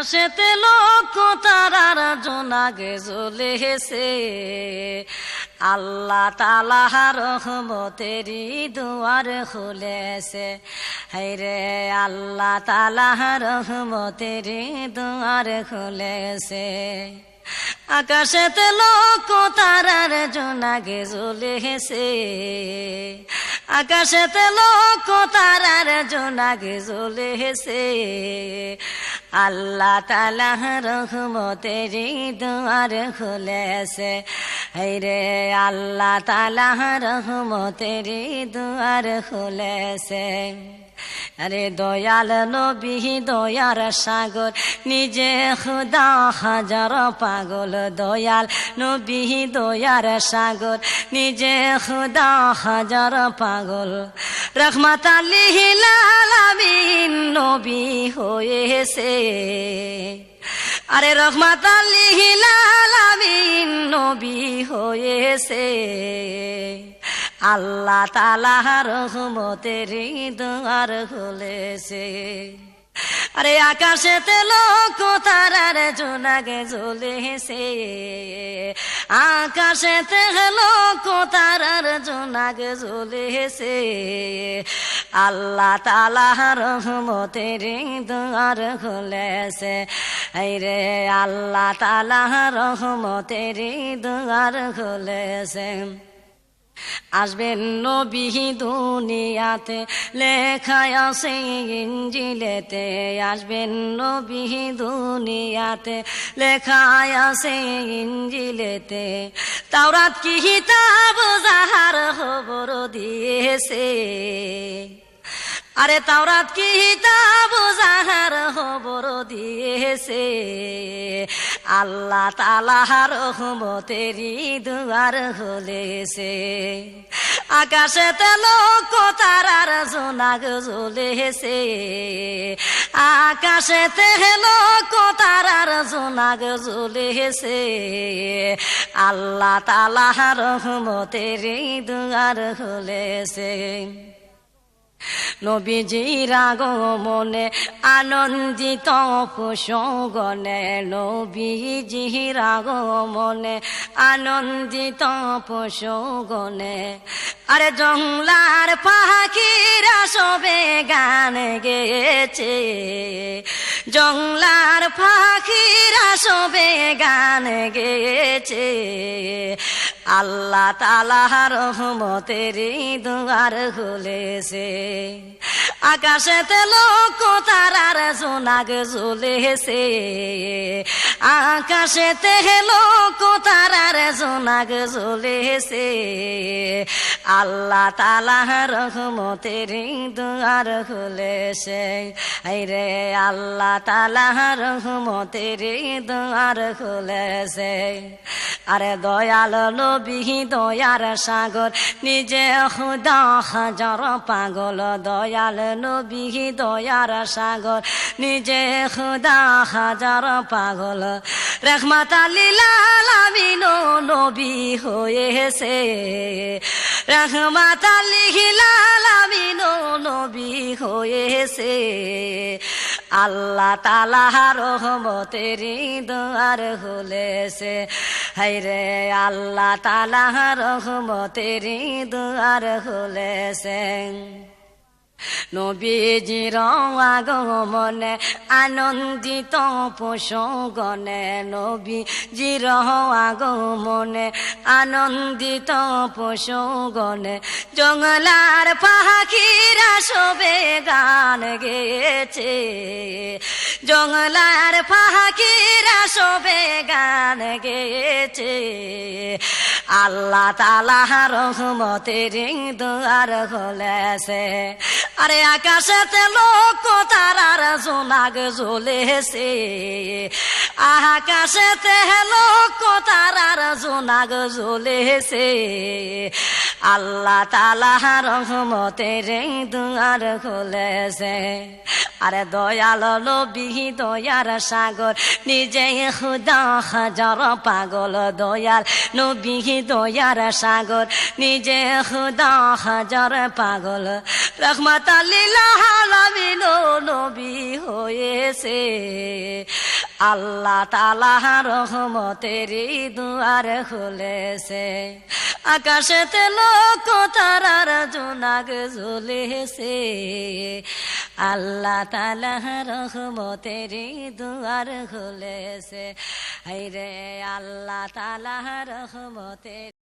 আকাশেতে লোক তারার জোনাগে হেসে আল্লাহ তালাহ রহমতেরি দুয়ার খুলেছে। হাইরে আল্লাহ তালাহ রহমতেরি দুয়ার খুলেছে। আকাশেতে লোক তারার জোনাগে হেসে আকাশেতে লোক তারার জোনাগে হেসে আল্লাহ তালাহ রহমতের দুয়ার খুলেছে। রে আল্লাহ তালাহ রহমতের দুয়ার খুলেছে। আরে দয়াল নবী, দয়ার সাগর, নিজে খুদা হাজার পাগল। দয়াল নবী, দয়ার সাগর, নিজে খুদা হাজার পাগল। রহমত আলিহিলামিন নবী হয়েছে। আরে রহমত আলিহিলামিন নবী হয়েছে। আল্লাহ তালা রহমতের দুয়ার খুলেছে। আরে আকাশেতে লোক তারার জোনাগে জ্বলেছে। আকাশেতে লোক তারার জোনাগে জ্বলেছে। আল্লাহ তালা রহমতের দুয়ার খুলেছে। রে আল্লাহ তালা রহমতের দুয়ার খুলেছে। আসবেন নবী দুনিয়াতে, লেখায় আছে ইঞ্জিলেতে। আসবেন নবী দুনিয়াতে, লেখায় আছে ইঞ্জিলেতে। তাওরাত কি হিতাব যাহার খবর দিয়েছে? আরে তাওরাত কি হিতাব যাহার খবর দিয়েছে? আল্লাহ তালাহার রহমতেরি দুয়ার হলেছে আকাশেতে লোক তারার জোনাগ জ্বলেছে। আকাশেতে লোক তারার জোনাগ জ্বলেছে। আল্লাহ তালাহার রহমতেরি দুয়ার হলেছে নবীজির আগমনে আনন্দিত পুষগণে নবীজির আগমনে আনন্দিত পুষগণে আরে জংলার পাখিরা সবে গান গেছে জংলার পাখিরা সবে গান গেছে আল্লাহ তালাহ রহমতের দুয়ার খুলেছে। আকাশেতে লোক তারার জোনাগ জ্বলেছে। আকাশেতে লোক তারার জোনাগ জ্বলেছে। আল্লাহ তালাহ রহমতের দুয়ার খুলেছে। রে আল্লাহ তালাহ রহমতের দুয়ার খুলেছে। আরে দয়াল নবী, দয়ার সাগর, নিজে খুদা হাজার পাগল। দয়াল নবী, দয়ার সাগর, নিজে খুদা হাজার পাগল। রহমত আলিলামিন নবী হয়েছে। রহমত আলিহিলামিন নবী হয়েছে। আল্লাহ তালা রহমতের দুয়ার খুলেছে হাইরে আল্লাহ তালা রহমতের দুয়ার খুলেছে নবীজির আগমনে আনন্দিত পোষগণে নবীজির আগমনে আনন্দিত পোষগণে জঙ্গলার পাখিরা সবে গান গেছে জঙ্গলার পাখিরা সবে গান গেছে আল্লাহ তালা রহমতের দুয়ার খুলেছে। আরে আকাশেতে লোক তারার জোনাগ জ্বলেছে। আকাশেতে লোক তারার জোনাগ জ্বলেছে। আল্লাহ তালা রহমতের দুয়ার খুলেছে। আরে দয়াল নবী, দয়ার সাগর, নিজে খুদা হাজার পাগল দয়াল নবী, দয়ার সাগর, নিজে খুদা হাজার পাগল। রহমত আলিলামিন নবী হয়েছে। আল্লাহ তালা রহমতের দুয়ার খুলেছে। আকাশেতে লোক তারার জোনাগ ঝুলেছে। আল্লাহ তালা রহমতের দুয়ার খুলেছে। আল্লাহ তালা রহমতের